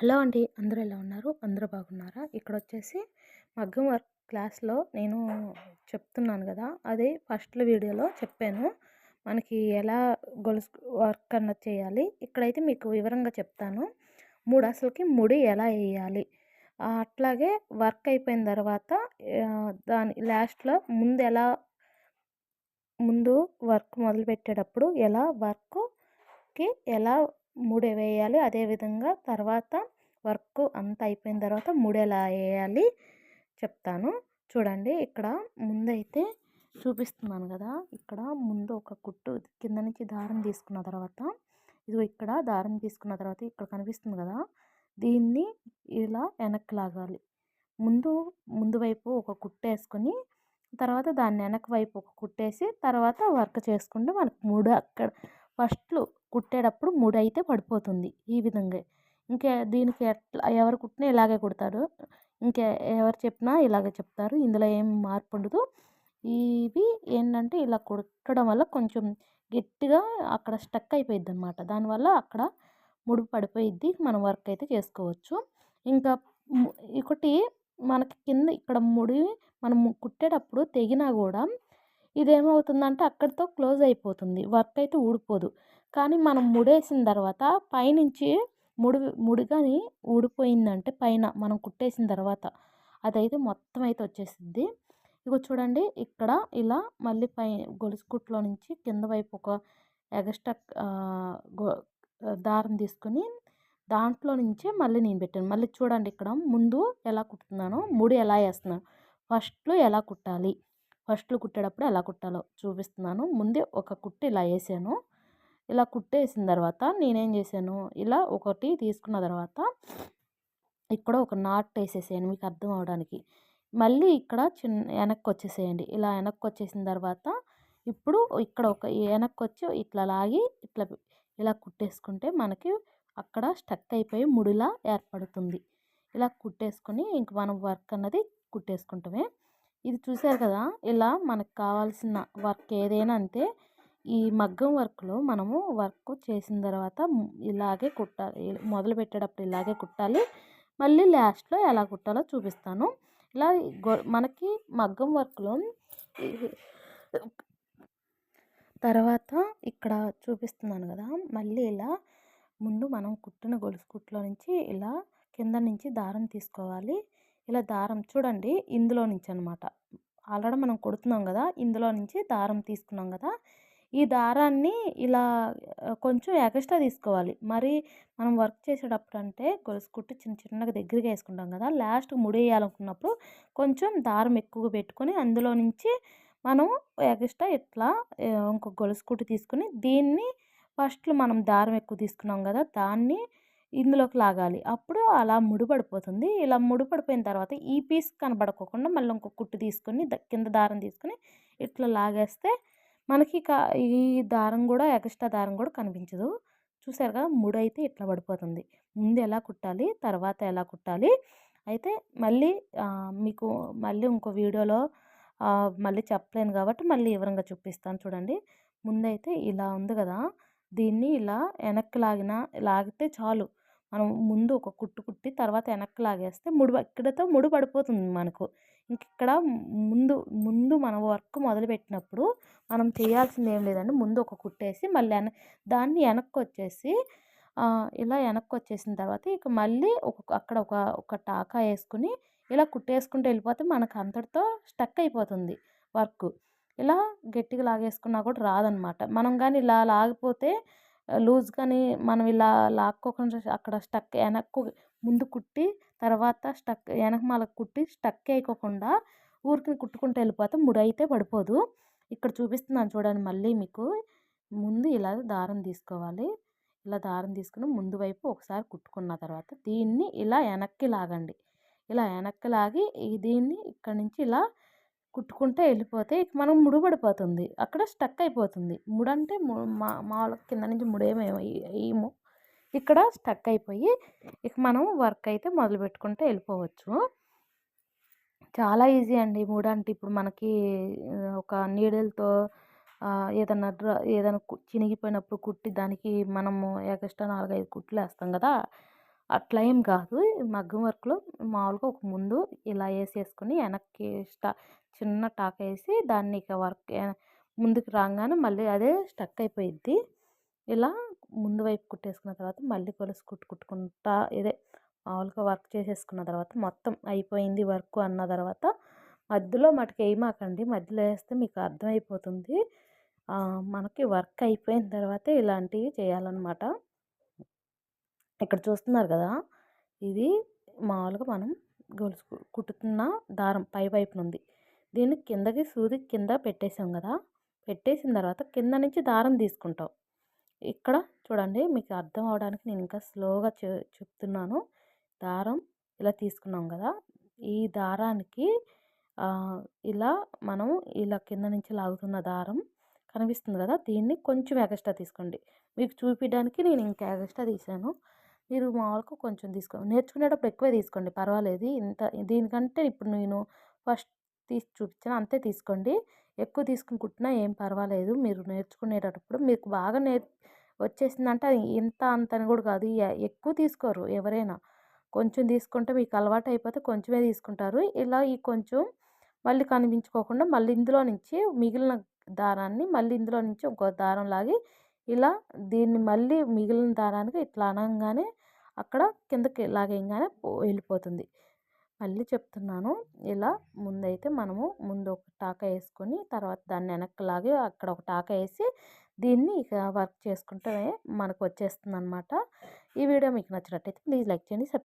Hello అండి. అందరూ ఎలా ఉన్నారు? అందరూ బాగున్నారా? ఇక్కడ వచ్చేసి మగ్గం వర్క్ క్లాస్లో నేను చెప్తున్నాను కదా! అదే ఫస్ట్లో వీడియోలో చెప్పాను. మనకి ఎలా గొలుసు వర్క్ అన్నది చేయాలి. ఇక్కడైతే మీకు వివరంగా చెప్తాను. మూడు అసలుకి ముడి ఎలా వేయాలి అట్లాగే వర్క్ అయిపోయిన తర్వాత దాని లాస్ట్లో ముందు ఎలా ముందు వర్క్ మొదలు పెట్టేటప్పుడు ఎలా వర్క్కి ఎలా మూడే వేయాలి అదేవిధంగా తర్వాత వర్క్ అంతా అయిపోయిన తర్వాత మూడేలా వేయాలి చెప్తాను. చూడండి ఇక్కడ ముందైతే చూపిస్తున్నాను కదా! ఇక్కడ ముందు ఒక కుట్టు కింద నుంచి దారం తీసుకున్న తర్వాత ఇదిగో ఇక్కడ దారం తీసుకున్న తర్వాత ఇక్కడ కనిపిస్తుంది కదా! దీన్ని ఇలా వెనక్కి లాగాలి. ముందు ముందు వైపు ఒక కుట్టు వేసుకొని తర్వాత దాన్ని వెనక వైపు ఒక కుట్టేసి తర్వాత వర్క్ చేసుకుంటే మనకు మూడు అక్కడ ఫస్ట్లో కుట్టేటప్పుడు మూడు అయితే పడిపోతుంది ఈ విధంగా. ఇంకా దీనికి ఎట్లా ఎవరు కుట్టినా ఇలాగే కుడతారు. ఇంకా ఎవరు చెప్పినా ఇలాగే చెప్తారు. ఇందులో ఏం మార్పు ఉండదు. ఇవి ఏంటంటే ఇలా కుట్టడం వల్ల కొంచెం గట్టిగా అక్కడ స్టక్ అయిపోయిద్ది అనమాట దానివల్ల అక్కడ ముడుపు పడిపోయిద్ది. మనం వర్క్ అయితే చేసుకోవచ్చు. ఇంకా ఒకటి మనకి కింద ఇక్కడ ముడి మనం కుట్టేటప్పుడు తెగినా కూడా ఇదేమవుతుందంటే అక్కడితో క్లోజ్ అయిపోతుంది. వర్క్ అయితే ఊడిపోదు. కానీ మనం ముడేసిన తర్వాత పైనుంచి ముడి ముడిగాని ఊడిపోయిందంటే పైన మనం కుట్టేసిన తర్వాత అదైతే మొత్తం అయితే వచ్చేసిద్ది. ఇక చూడండి ఇక్కడ ఇలా మళ్ళీ పై గొలుసు కుట్లో నుంచి కింద వైపు ఒక ఎగస్ట్రా దారం తీసుకొని దాంట్లో నుంచే మళ్ళీ నేను పెట్టాను. మళ్ళీ చూడండి ఇక్కడ ముందు ఎలా కుట్టుతున్నానో ముడి ఎలా వేస్తున్నాను. ఫస్ట్లో ఎలా కుట్టాలి? ఫస్ట్లో కుట్టేటప్పుడు ఎలా కుట్టాలో చూపిస్తున్నాను. ముందే ఒక కుట్టు ఇలా వేసాను. ఇలా కుట్టేసిన తర్వాత నేనేం చేశాను ఇలా ఒకటి తీసుకున్న తర్వాత ఇక్కడ ఒక నాట్ వేసేసేయండి మీకు అర్థం అవడానికి. మళ్ళీ ఇక్కడ చిన్న వెనక్కి వచ్చేసేయండి ఇలా వెనక్కి వచ్చేసిన తర్వాత ఇప్పుడు ఇక్కడ ఒక వెనక్కి వచ్చి ఇట్లా లాగి ఇట్లా ఇలా కుట్టేసుకుంటే మనకి అక్కడ స్టక్ అయిపోయి ముడిలా ఏర్పడుతుంది. ఇలా కుట్టేసుకొని ఇంక మనం వర్క్ అన్నది కుట్టేసుకుంటామే. ఇది చూసారు కదా ఇలా మనకు కావాల్సిన వర్క్ ఏదైనా అంతే ఈ మగ్గం వర్క్లో మనము వర్క్ చేసిన తర్వాత ఇలాగే కుట్టాలి. మొదలు పెట్టేటప్పుడు ఇలాగే కుట్టాలి. మళ్ళీ లాస్ట్లో ఎలా కుట్టాలో చూపిస్తాను. ఇలా మనకి మగ్గం వర్క్లో తర్వాత ఇక్కడ చూపిస్తున్నాను కదా మళ్ళీ ఇలా ముందు మనం కుట్టిన గొలుసు కుట్లో నుంచి ఇలా కింద నుంచి దారం తీసుకోవాలి. ఇలా దారం చూడండి ఇందులో నుంచి అనమాట ఆల్రెడీ మనం కుడుతున్నాం కదా ఇందులో నుంచి దారం తీసుకున్నాం కదా ఈ దారాన్ని ఇలా కొంచెం ఎక్స్ట్రా తీసుకోవాలి. మరి మనం వర్క్ చేసేటప్పుడు అంటే గొలుసు కుట్టి చిన్న చిన్నగా దగ్గరగా వేసుకుంటాం కదా! లాస్ట్ ముడేయాలనుకున్నప్పుడు కొంచెం దారం ఎక్కువగా పెట్టుకొని అందులో నుంచి మనం ఎక్స్ట్రా ఇట్లా ఇంకొక గొలుసు కుట్టి తీసుకుని దీన్ని ఫస్ట్లో మనం దారం ఎక్కువ తీసుకున్నాం కదా! దాన్ని ఇందులోకి లాగాలి. అప్పుడు అలా ముడిపడిపోతుంది. ఇలా ముడిపడిపోయిన తర్వాత ఈ పీస్ కనబడకోకుండా మళ్ళీ ఇంకొక కుట్టు తీసుకొని కింద దారం తీసుకొని ఇట్లా లాగేస్తే మనకి ఈ దారం కూడా ఎక్స్ట్రా దారం కూడా కనిపించదు. చూసారుగా కదా ముడి అయితే ఇట్లా పడిపోతుంది. ముందు ఎలా కుట్టాలి? తర్వాత ఎలా కుట్టాలి? అయితే మళ్ళీ మీకు మళ్ళీ ఇంకో వీడియోలో మళ్ళీ చెప్పలేను కాబట్టి మళ్ళీ వివరంగా చూపిస్తాను చూడండి. ముందైతే ఇలా ఉంది కదా దీన్ని ఇలా వెనక్కి లాగిన లాగితే చాలు. మనం ముందు ఒక కుట్టు కుట్టి తర్వాత వెనక్కి లాగేస్తే ముడి ఇక్కడతో ముడి పడిపోతుంది మనకు. ఇంక ఇక్కడ ముందు ముందు మనం వర్క్ మొదలుపెట్టినప్పుడు మనం చేయాల్సింది ఏం లేదండి. ముందు ఒక కుట్టేసి మళ్ళీ వెన దాన్ని వెనక్కి వచ్చేసి ఇలా వెనక్కి వచ్చేసిన తర్వాత ఇక మళ్ళీ ఒక అక్కడ ఒక ఒక టాకా వేసుకుని ఇలా కుట్టేసుకుంటూ వెళ్ళిపోతే మనకు అంతటితో స్టక్ అయిపోతుంది వర్క్. ఇలా గట్టిగా లాగేసుకున్నా కూడా రాదనమాట. మనం కానీ ఇలా లాగిపోతే లూజ్ కానీ మనం ఇలా లాక్కోకుండా అక్కడ స్టక్ వెనక్కు ముందు కుట్టి తర్వాత స్టక్ వెనకమాల కుట్టి స్టక్ అయిపోకుండా ఊరికి కుట్టుకుంటూ వెళ్ళిపోతే ముడి అయితే పడిపోదు. ఇక్కడ చూపిస్తున్నాను చూడండి మళ్ళీ మీకు. ముందు ఇలా దారం తీసుకోవాలి. ఇలా దారం తీసుకుని ముందు వైపు ఒకసారి కుట్టుకున్న తర్వాత దీన్ని ఇలా వెనక్కి లాగండి. ఇలా వెనక్కి లాగి దీన్ని ఇక్కడ నుంచి ఇలా కుట్టుకుంటే వెళ్ళిపోతే ఇక మనం ముడిపడిపోతుంది. అక్కడ స్టక్ అయిపోతుంది. ముడంటే మా మామూలుగా కింద నుంచి ముడేమేమో వేయము ఇక్కడ స్టక్ అయిపోయి ఇక మనం వర్క్ అయితే మొదలు పెట్టుకుంటే వెళ్ళిపోవచ్చు చాలా ఈజీ అండి మూడు అంటే ఇప్పుడు మనకి ఒక నీడలతో ఏదన్నా డ్ర ఏదైనా చినిగిపోయినప్పుడు కుట్టి దానికి మనము ఎక్స్ట్రా నాలుగైదు కుట్లు వేస్తాం కదా. అట్లా ఏం కాదు. మగ్గం వర్క్లో మామూలుగా ఒక ముందు ఇలా వేసేసుకుని వెనక్కి స్టా చిన్న టాక్ వేసి దాన్ని ఇక వర్క్ ముందుకు రాగానే మళ్ళీ అదే స్టక్ అయిపోయిద్ది. ఇలా ముందు వైపు కుట్టేసుకున్న తర్వాత మళ్ళీ కొలుసు కుట్టు కుట్టుకుంటా ఇదే మామూలుగా వర్క్ చేసేసుకున్న తర్వాత మొత్తం అయిపోయింది వర్క్ అన్న తర్వాత మధ్యలో మటుకు వేయమాకండి మధ్యలో వేస్తే మీకు అర్థమైపోతుంది. మనకి వర్క్ అయిపోయిన తర్వాతే ఇలాంటివి చేయాలన్నమాట. ఇక్కడ చూస్తున్నారు కదా! ఇది మామూలుగా మనం గొలుసు కుట్టుతున్న దారం పై వైపున ఉంది దీన్ని కిందకి సూది కింద పెట్టేసాం కదా! పెట్టేసిన తర్వాత కింద నుంచి దారం తీసుకుంటాం. ఇక్కడ చూడండి మీకు అర్థం అవడానికి నేను ఇంకా స్లోగా చె చెప్తున్నాను. దారం ఇలా తీసుకున్నాం కదా! ఈ దారానికి ఇలా మనం ఇలా కింద నుంచి లాగుతున్న దారం కనిపిస్తుంది కదా! దీన్ని కొంచెం ఎగస్ట్రా తీసుకోండి. మీకు చూపించడానికి నేను ఇంకా ఎగస్ట్రా తీసాను. మీరు మామూలుగా కొంచెం తీసుకో నేర్చుకునేటప్పుడు ఎక్కువే తీసుకోండి పర్వాలేదు. ఇంత దీనికంటే ఇప్పుడు నేను ఫస్ట్ తీసి చూపించాను అంతే తీసుకోండి. ఎక్కువ తీసుకుంటున్నా కుట్టినా ఏం పర్వాలేదు. మీరు నేర్చుకునేటప్పుడు మీకు బాగా నేర్ వచ్చేసిందంటే అది ఇంత అంత అని కూడా కాదు. ఎక్కువ తీసుకోరు ఎవరైనా. కొంచెం తీసుకుంటే మీకు అలవాటు అయిపోతే కొంచెమే తీసుకుంటారు. ఇలా ఈ కొంచెం మళ్ళీ కనిపించుకోకుండా మళ్ళీ ఇందులో నుంచి మిగిలిన దారాన్ని మళ్ళీ ఇందులో నుంచి ఇంకో దారం లాగి ఇలా దీన్ని మళ్ళీ మిగిలిన దారానికి ఇట్లా అనగానే అక్కడ కిందకి లాగేయగానే వెళ్ళిపోతుంది. మళ్ళీ చెప్తున్నాను ఇలా ముందైతే మనము ముందు ఒక టాక వేసుకొని తర్వాత దాన్ని వెనక్కి లాగి అక్కడ ఒక టాక వేసి దీన్ని ఇక వర్క్ చేసుకుంటే మనకు వచ్చేస్తుంది అనమాట ఈ వీడియో మీకు నచ్చినట్టయితే ప్లీజ్ లైక్ చేయండి